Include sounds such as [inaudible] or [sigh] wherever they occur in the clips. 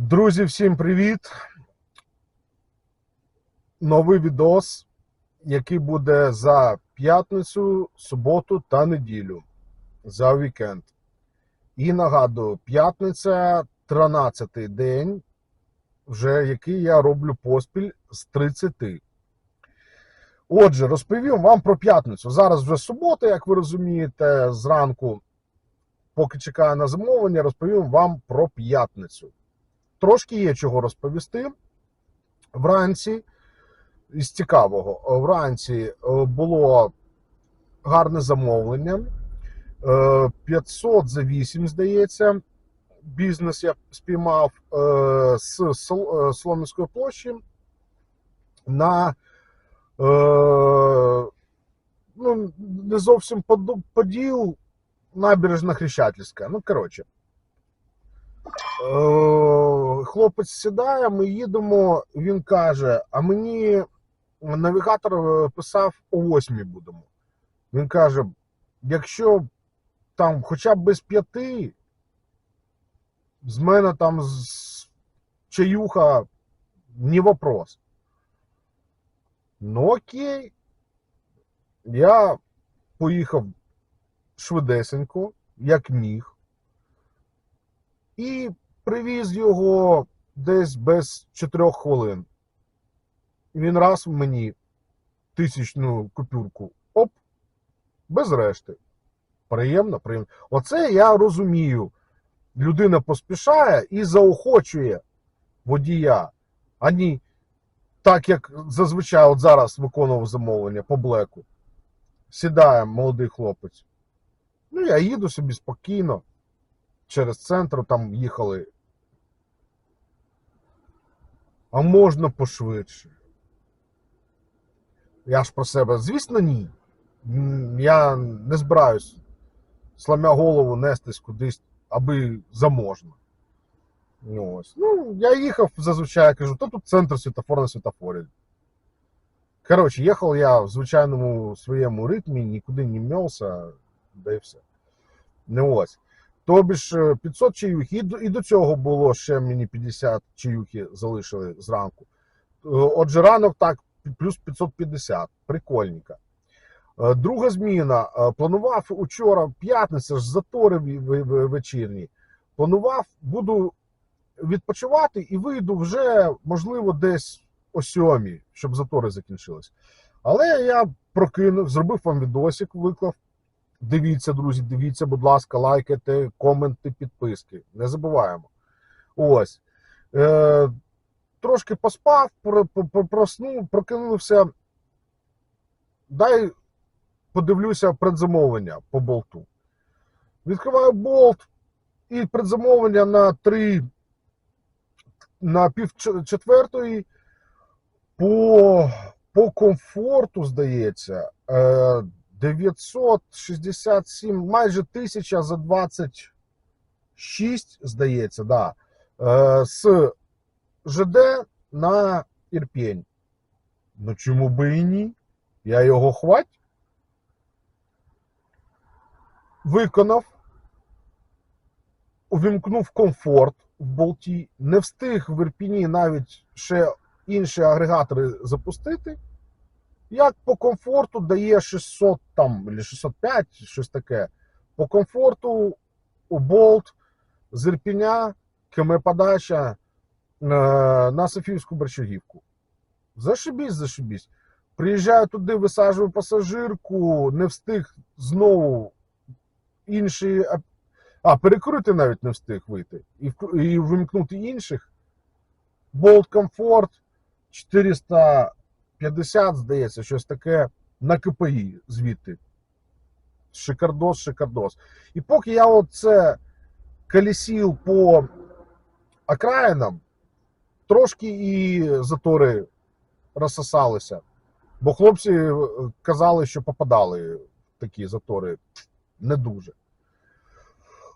Друзі, всім привіт! Новий відос, який буде за п'ятницю, суботу та неділю за вікенд. І нагадую, п'ятниця 13-й день, вже який я роблю поспіль з 30. Отже, розповім вам про п'ятницю. Зараз вже субота, як ви розумієте, зранку, поки чекаю на замовлення, розповім вам про п'ятницю. Трошки є чого розповісти. Вранці із цікавого, вранці е, було гарне замовлення. Е, 500 за 8, здається. Бізнес я спіймав е, з Сол- е, Солом'янської площі на е, ну, не зовсім поділ, набережна Хрещатівська. Ну, коротше. Е, Хлопець сідає, ми їдемо. Він каже: А мені навігатор е, писав о 8 будемо. Він каже: якщо там хоча б без п'яти, з мене там з чаюха не вопрос. Ну окей. Я поїхав швидесенько, як міг і привіз його десь без 4 хвилин. Він раз мені тисячну купюрку, оп, без решти. Приємно, приємно. Оце я розумію. Людина поспішає і заохочує водія, а ні так, як зазвичай от зараз виконував замовлення по блеку. Сідає молодий хлопець. Ну, я їду собі спокійно через центр там їхали. А можна пошвидше. Я ж про себе, звісно, ні. Я не збираюсь, сламя голову нестись кудись, аби заможно. Ну, ось. ну, я їхав зазвичай, кажу, то тут центр світофор на світофорі. Коротше, їхав я в звичайному своєму ритмі, нікуди не м'явся, да і все. Не ось. Тобі ж е, 500 чаюхи, і до, і до цього було ще мені 50 чаюхи залишили зранку. Е, Отже, ранок так, плюс 550. Прикольненько. Е, Друга зміна. Е, Планував учора, п'ятниця ж затори вечірні. Планував, буду відпочивати і вийду вже, можливо, десь о сьомій, щоб затори закінчились. Але я прокинув, зробив вам відосик, виклав. Дивіться, друзі, дивіться, будь ласка, лайкайте, коменти, підписки. Не забуваємо. Ось. Е, трошки поспав, про- про- проснув, прокинувся. Дай подивлюся предзамовлення по болту. Відкриваю болт і предзамовлення на 3 на пів четвертої по, по комфорту, здається, е, 967, майже 1000 за 26, здається, да, е, з ЖД на Ірпінь. Ну чому би і ні? Я його хвать. Виконав, увімкнув комфорт в болті, не встиг в Ірпіні навіть ще інші агрегатори запустити. Як по комфорту дає 600 там, або 605, щось таке. По комфорту у болт з Ірпіня, КМ подача на Софіївську Борщагівку. Зашибісь, зашибісь. Приїжджаю туди, висаджую пасажирку, не встиг знову інші. а- перекрити навіть не встиг вийти. І, і вимкнути інших. Болт комфорт 450, здається, щось таке на КПІ звідти. Шикардос, шикардос. І поки я оце колесів по окраїнам, трошки і затори розсосалися. Бо хлопці е, казали, що попадали в такі затори не дуже.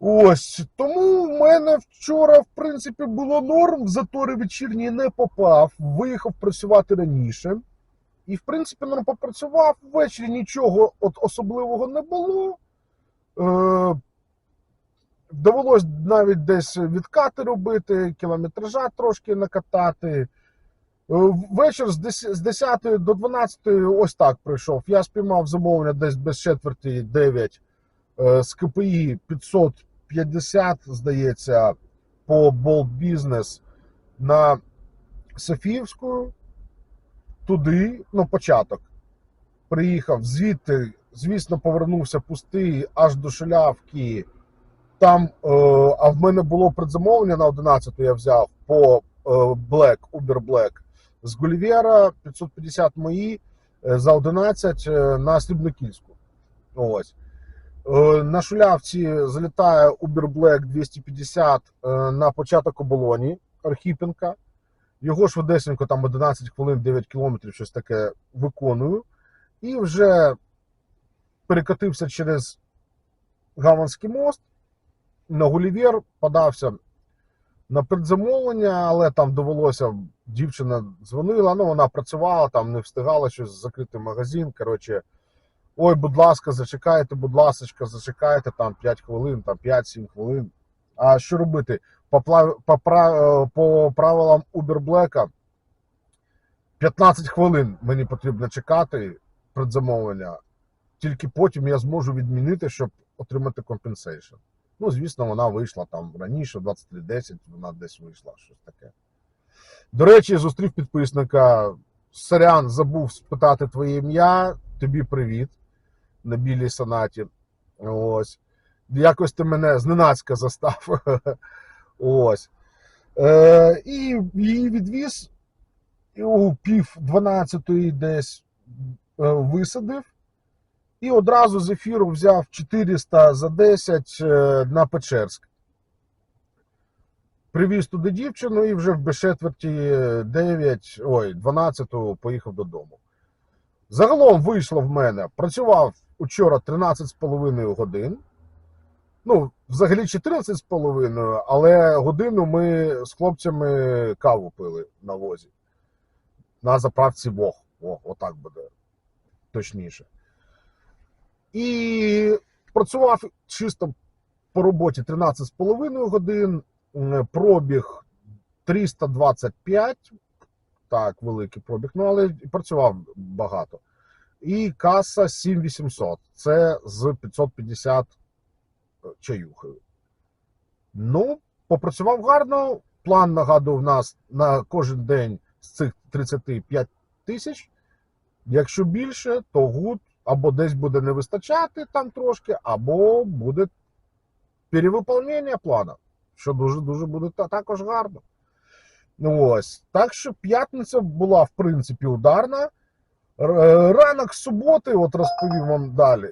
Ось тому в мене вчора, в принципі, було норм. В затори вечірні не попав. Виїхав працювати раніше. І, в принципі, норм попрацював. Ввечері нічого от особливого не було. Е, Довелось навіть десь відкати робити, кілометража трошки накатати. Е, Вечір з 10 до 12 ось так прийшов. Я спіймав замовлення десь без четверті 9 е, з КПІ 550, здається, по Bolt Business на Софіївську. Туди, ну, початок. Приїхав звідти, звісно, повернувся пустий аж до Шулявки. Там, е, а в мене було предзамовлення на 11 я взяв по е, Black, Uber Black з Гулівера 550 мої е, за 11 е, на Срібнокільську. Ось. Е, На Шулявці залітає Uber Black 250 е, на початок оболоні Архіпенка. Його швидесенько, там 11 хвилин, 9 кілометрів, щось таке виконую. І вже перекотився через Гаванський мост на Гулівер, подався на предзамовлення, але там довелося, дівчина дзвонила, ну вона працювала, там не встигала щось закрити магазин. Коротше, ой, будь ласка, зачекайте, будь ласка, зачекайте там 5 хвилин, там 5-7 хвилин. А що робити? По, по, е, по правилам Uber Black 15 хвилин мені потрібно чекати предзамовлення. Тільки потім я зможу відмінити, щоб отримати компенсейшн. Ну, звісно, вона вийшла там раніше, 23.10, вона десь вийшла, щось таке. До речі, зустрів підписника. Сорян, забув спитати твоє ім'я. Тобі привіт на білій сонаті. Ось. Якось ти мене зненацька застав. [laughs] Ось. Е, і її відвіз і у пів 12-ї десь е, висадив. І одразу з ефіру взяв 400 за 10 е, на Печерськ. Привіз туди дівчину і вже в безчетверті 9, ой, 12 поїхав додому. Загалом вийшло в мене. Працював учора 13,5 годин. Ну, взагалі 14,5, але годину ми з хлопцями каву пили на возі. На заправці Бог. О, отак буде точніше. І працював чисто по роботі 13,5 годин, пробіг 325, так, великий пробіг, ну але працював багато. І каса 7800. Це з 550 чаюхою. Ну, попрацював гарно. План нагадував нас на кожен день з цих 35 тисяч. Якщо більше, то гуд або десь буде не вистачати там трошки, або буде перевиповнення плану, що дуже-дуже буде також гарно. Ось. Так що п'ятниця була, в принципі, ударна. Р- Ранок суботи, от розповім вам далі.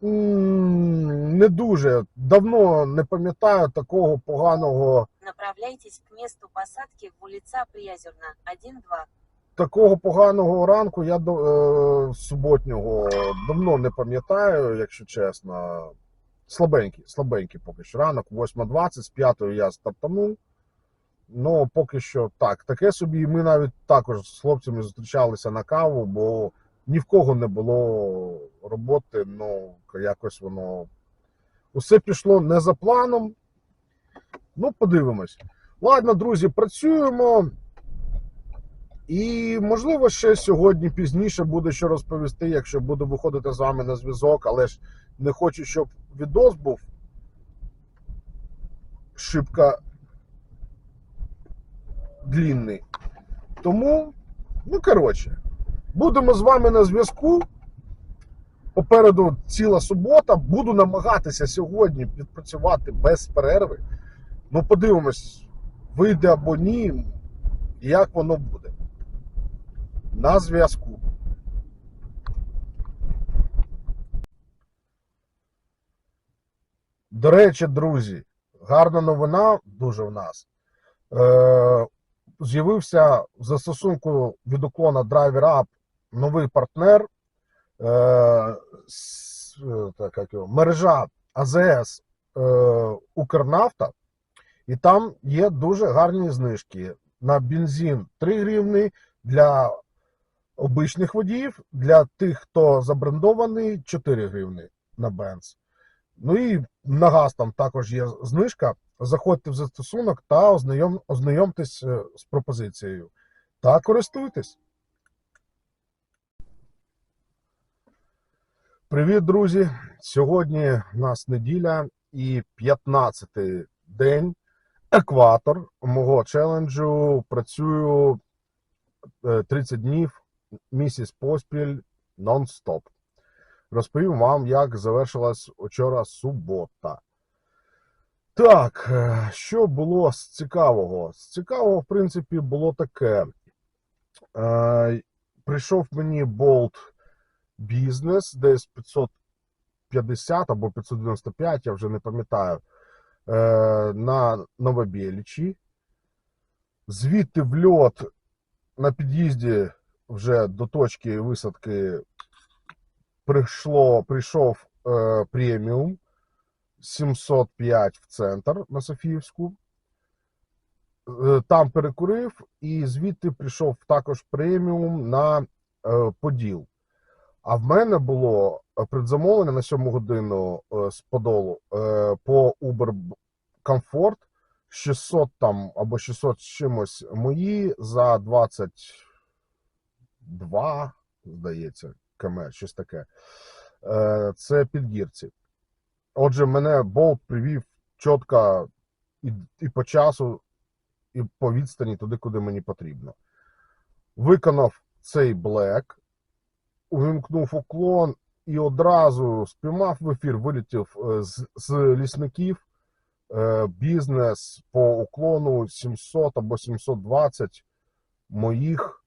Не дуже. Давно не пам'ятаю такого поганого Направляйтесь к месту посадки улица Приязерна, 1-2. такого поганого ранку я до е, суботнього давно не пам'ятаю, якщо чесно. Слабенький, слабенький поки що. Ранок 8.20, з 5 я стартанув. Ну, поки що так. Таке собі. Ми навіть також з хлопцями зустрічалися на каву, бо ні в кого не було роботи. Ну, якось воно усе пішло не за планом. Ну, подивимось. Ладно, друзі, працюємо. І, можливо, ще сьогодні пізніше буде що розповісти, якщо буду виходити з вами на зв'язок, але ж не хочу, щоб відос був шибко длінний. Тому, ну, коротше, будемо з вами на зв'язку. Попереду ціла субота. Буду намагатися сьогодні відпрацювати без перерви. Ну, подивимось, вийде або ні, як воно буде. На зв'язку. До речі, друзі, гарна новина дуже в нас. Е, з'явився в застосунку від уклона Driver App новий партнер. Е, е, так, як його, мережа АЗС е, Укрнафта. І там є дуже гарні знижки на бензин 3 гривні для обичних водіїв, для тих, хто забрендований 4 гривні на бенз. Ну і на газ там також є знижка. Заходьте в застосунок та ознайом, ознайомтесь е, з пропозицією. Та користуйтесь. Привіт, друзі! Сьогодні у нас неділя і 15-й день. Екватор мого челенджу. Працюю е, 30 днів місяць поспіль нон-стоп. Розповім вам, як завершилась вчора субота. Так, е, що було з цікавого? З цікавого, в принципі, було таке. Е, Прийшов мені болт бізнес, десь 550 або 595, я вже не пам'ятаю, е, на Новобєлічі. Звідти в льот на під'їзді вже до точки висадки прийшло, прийшов преміум 705 в центр на Софіївську. Е, Там перекурив, і звідти прийшов також преміум на е, Поділ. А в мене було е, предзамовлення на 7 годину з Подолу по Uber Comfort 600 там або 600 з чимось мої за 22, здається, км, щось таке. Це підгірці. Отже, мене болт привів чітко і, і по часу, і по відстані туди, куди мені потрібно. Виконав цей блек, увімкнув уклон і одразу спіймав в ефір, вилетів е, з, з лісників. Е, Бізнес по уклону 700 або 720 моїх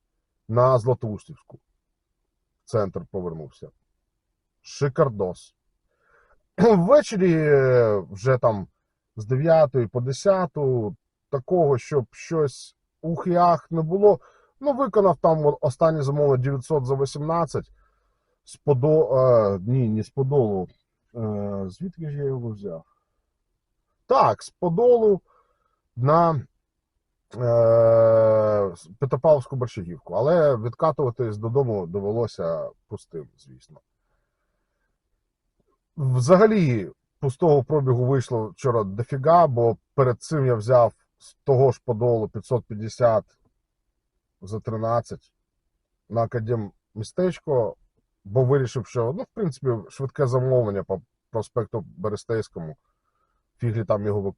на Златоустівську. Центр повернувся. Шикардос. [clears throat] Ввечері е, вже там з 9 по 10 такого, щоб щось ух-ях не було. Ну, виконав там останнє замовлення 900 за 18. З подо... ні, не з подолу. Е, звідки ж я його взяв? Так, з подолу на е, Петропавловську Борщагівку. Але відкатуватись додому довелося пустим, звісно. Взагалі, пустого пробігу вийшло вчора дофіга, бо перед цим я взяв з того ж подолу 550 за 13 на академ містечко, бо вирішив, що ну, в принципі, швидке замовлення по проспекту Берестейському, фіглі там його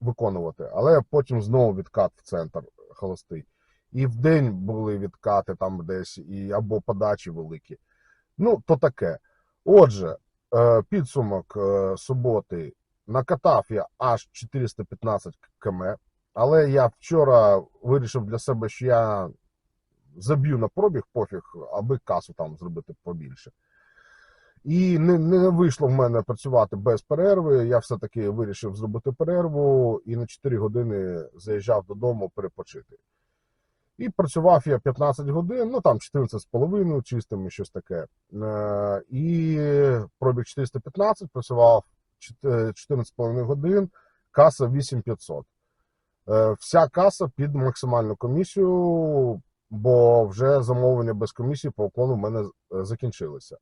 виконувати-. Але потім знову відкат в центр холостий. І в день були відкати там десь, і або подачі великі. Ну, то таке. Отже, підсумок е, суботи накатав я аж 415 км. Але я вчора вирішив для себе, що я заб'ю на пробіг пофіг, аби касу там зробити побільше. І не, не вийшло в мене працювати без перерви. Я все-таки вирішив зробити перерву і на 4 години заїжджав додому перепочити. І працював я 15 годин, ну там 14 з половиною чистими, щось таке. Е, І пробіг 415, працював 14,5 годин, каса 8500. Е, Вся каса під максимальну комісію, бо вже замовлення без комісії по уклону в мене е, закінчилися.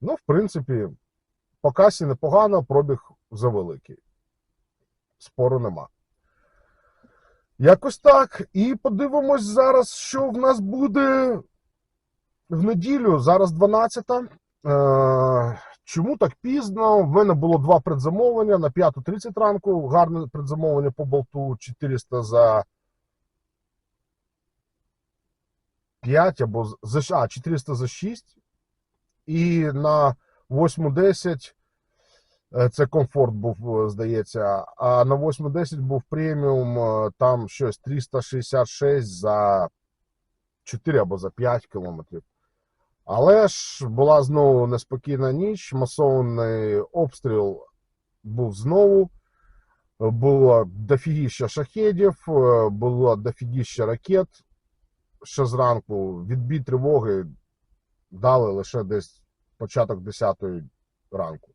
Ну, в принципі, по касі непогано, пробіг завеликий. Спору нема. Якось так. І подивимось зараз, що в нас буде в неділю. Зараз 12. Е, чому так пізно? В мене було два предзамовлення на 5.30 ранку. Гарне предзамовлення по болту 400 за 5 або за а, 400 за 6. І на 8.10 е, це комфорт був, е, здається. А на 8.10 був преміум, е, там щось 366 за 4 або за 5 кілометрів. Але ж була знову неспокійна ніч, масований обстріл був знову. Було дофігіща шахедів, е, було дофігіща ракет. Ще зранку відбій тривоги дали лише десь початок 10 ранку.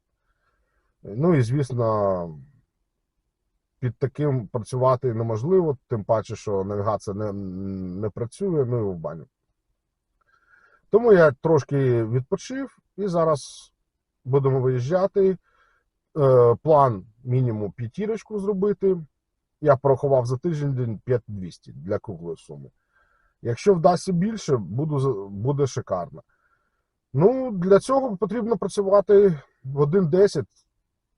Ну і звісно, під таким працювати неможливо, тим паче, що навігація не, не працює, ну і в баню. Тому я трошки відпочив і зараз будемо виїжджати. е, план мінімум п'ятірочку зробити. Я порахував за тиждень 5200 для круглої суми. Якщо вдасться більше, буду, буде шикарно. Ну, для цього потрібно працювати в 1.10,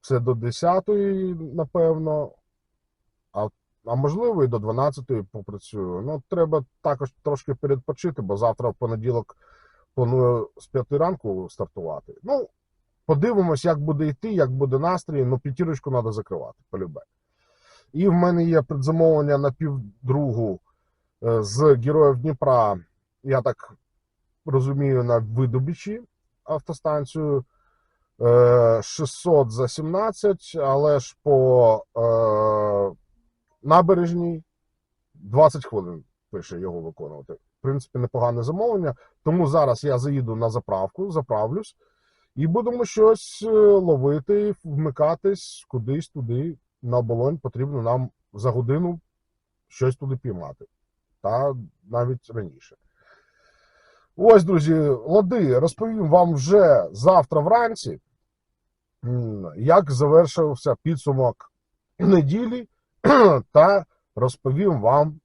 це до 10, напевно, а, а можливо і до 12 попрацюю. Ну, треба також трошки передпочити, бо завтра в понеділок планую з 5 ранку стартувати. Ну, подивимось, як буде йти, як буде настрій. Ну, п'ятірочку треба закривати, полюбе. І в мене є предзамовлення на півдругу е, з Героїв Дніпра. Я так розумію, на видобичі автостанцію. Е, 600 за 17, але ж по е, набережній 20 хвилин пише його виконувати. В принципі, непогане замовлення. Тому зараз я заїду на заправку, заправлюсь, і будемо щось е, ловити, вмикатись кудись туди на оболонь. Потрібно нам за годину щось туди піймати. Та навіть раніше. Ось, друзі, лади, розповім вам вже завтра вранці, як завершився підсумок неділі, [clears throat] та розповім вам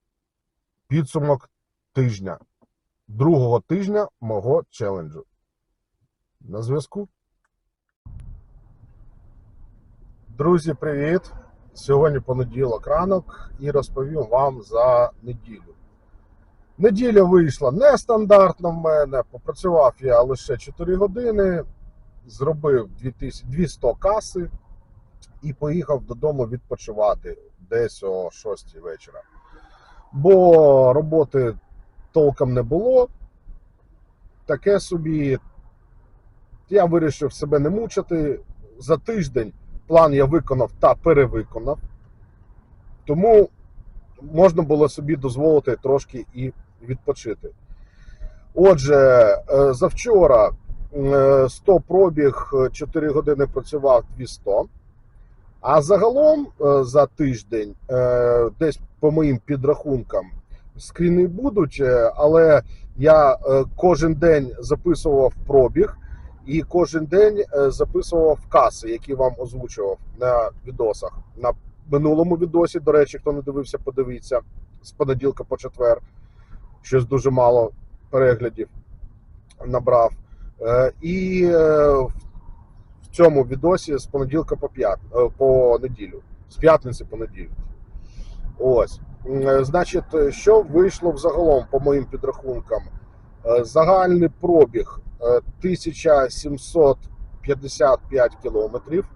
підсумок тижня, другого тижня мого челенджу. На зв'язку. Друзі, привіт! Сьогодні понеділок ранок і розповім вам за неділю. Неділя вийшла нестандартно в мене. Попрацював я лише 4 години, зробив 200 каси і поїхав додому відпочивати десь о 6 вечора. Бо роботи толком не було. Таке собі. Я вирішив себе не мучити. За тиждень план я виконав та перевиконав. Тому можна було собі дозволити трошки і відпочити. Отже, е, завчора 100 пробіг, е, 4 години працював 200. А загалом е, за тиждень, е, десь по моїм підрахункам, скріни будуть, е, але я е, кожен день записував пробіг і кожен день е, записував каси, які вам озвучував на відосах. На минулому відосі, до речі, хто не дивився, подивіться з понеділка по четвер. Щось дуже мало переглядів набрав. Е, І е, в цьому відосі з понеділка по п'ят... е, по неділю, з п'ятниці по неділю. Ось. Значить, що вийшло взагалом по моїм підрахункам? Загальний пробіг е, 1755 кілометрів.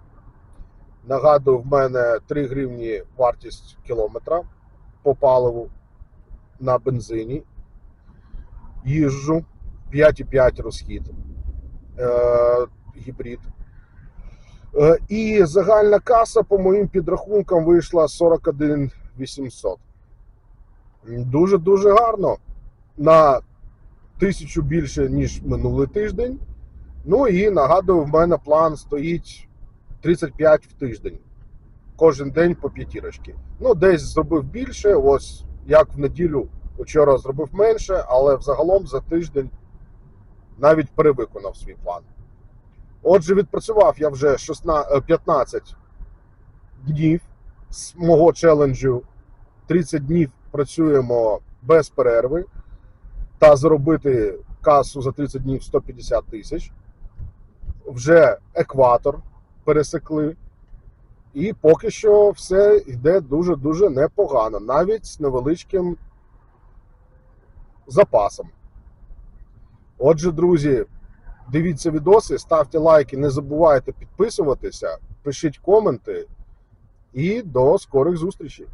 Нагадую, в мене 3 гривні вартість кілометра по паливу на бензині. Їжджу 5,5 розхід. Е, гібрид. Е, І загальна каса, по моїм підрахункам, вийшла 41 800. Дуже-дуже гарно. На тисячу більше, ніж минулий тиждень. Ну і нагадую, в мене план стоїть 35 в тиждень. Кожен день по п'ятірочки. Ну, десь зробив більше, ось як в неділю вчора зробив менше, але взагалом за тиждень навіть перевиконав свій план. Отже, відпрацював я вже 16, е, 15 днів з мого челенджу. 30 днів працюємо без перерви та заробити касу за 30 днів 150 тисяч. Вже екватор пересекли. І поки що все йде дуже-дуже непогано, навіть з невеличким запасом. Отже, друзі, дивіться відоси, ставте лайки, не забувайте підписуватися, пишіть коменти і до скорих зустрічей.